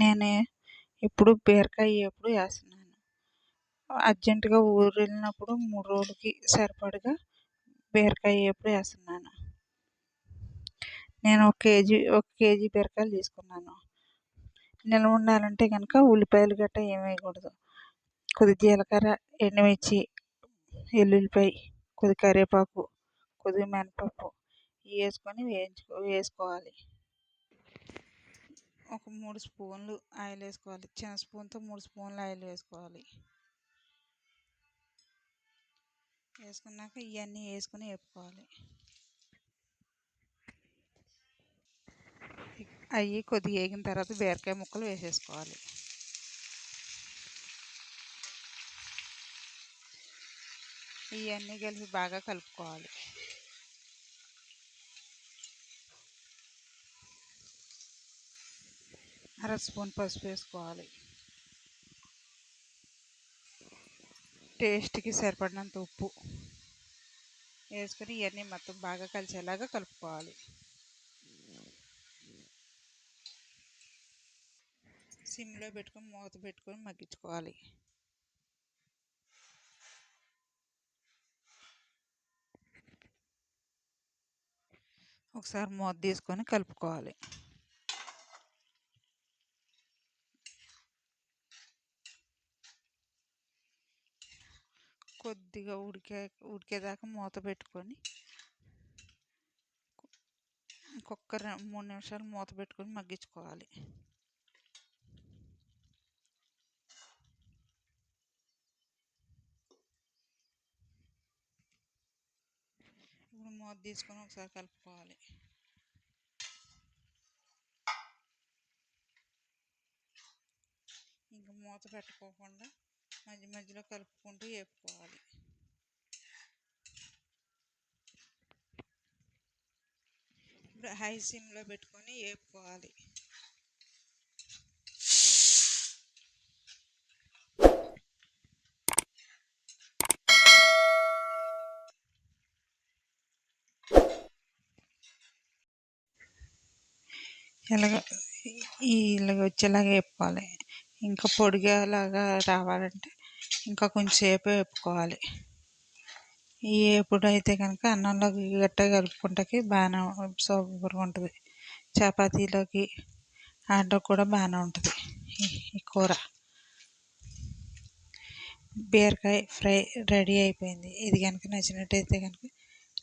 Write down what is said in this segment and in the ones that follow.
నేను ఎప్పుడు బీరకాయ ఎప్పుడు వేస్తున్నాను అర్జెంటుగా ఊరు వెళ్ళినప్పుడు మూడు రోజులకి సరిపడగా బీరకాయ ఎప్పుడు వేస్తున్నాను నేను ఒక కేజీ ఒక కేజీ బీరకాయలు తీసుకున్నాను. నిల్వ ఉండాలంటే కనుక ఉల్లిపాయలు గట్రా ఏమి వేయకూడదు. కొద్ది జీలకర్ర ఎండుమిర్చి ఎల్లుల్లిపాయ కొద్ది కరివేపాకు కొద్దిగా మినపప్పు వేసుకొని వేయించుకో వేసుకోవాలి. ఒక మూడు స్పూన్లు ఆయిల్ వేసుకోవాలి. చిన్న స్పూన్తో మూడు స్పూన్లు ఆయిల్ వేసుకోవాలి. వేసుకున్నాక ఇవన్నీ వేసుకొని వేపుకోవాలి. అవి కొద్దిగా వేగిన తర్వాత బీరకాయ ముక్కలు వేసేసుకోవాలి. ఇవన్నీ కలిపి బాగా కలుపుకోవాలి. అర స్పూన్ పసుపు వేసుకోవాలి. టేస్ట్కి సరిపడినంత ఉప్పు వేసుకొని ఇవన్నీ మొత్తం బాగా కలిసేలాగా కలుపుకోవాలి. సిమ్లో పెట్టుకొని మూత పెట్టుకొని మగ్గించుకోవాలి. ఒకసారి మూత తీసుకొని కలుపుకోవాలి. కొద్దిగా ఉడికే ఉడికేదాకా మూత పెట్టుకొని ఇంకొక మూడు నిమిషాలు మూత పెట్టుకొని మగ్గించుకోవాలి. ఇప్పుడు మూత తీసుకొని ఒకసారి కలుపుకోవాలి. ఇంకా మూత పెట్టుకోకుండా మధ్య మధ్యలో కలుపుకుంటూ వేపుకోవాలి. ఇప్పుడు హై సిమ్లో పెట్టుకొని వేపుకోవాలి. ఇలాగ ఇలాగ వచ్చేలాగా వేపుకోవాలి. ఇంకా పొడిగా లాగా రావాలంటే ఇంకా కొంచెంసేపు వేపుకోవాలి. ఈ వేపుడు అయితే కనుక అన్నంలోకి గట్ట కలుపుకుంటాకి బాగానే సూపర్గా ఉంటుంది. చపాతీలోకి ఆటో కూడా బాగానే ఉంటుంది. ఈ కూర. బీరకాయ ఫ్రై రెడీ అయిపోయింది. ఇది కనుక నచ్చినట్టయితే కనుక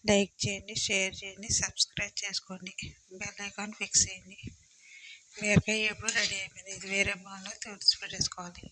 లైక్ చేయండి షేర్ చేయండి సబ్స్క్రైబ్ చేసుకోండి. బెల్ ఐకాన్ ఫిక్స్ చేయండి. బీరకాయ ఎప్పుడు రెడీ అయిపోయింది? ఇది వేరే బౌల్లో తుడిచి పెట్టేసుకోవాలి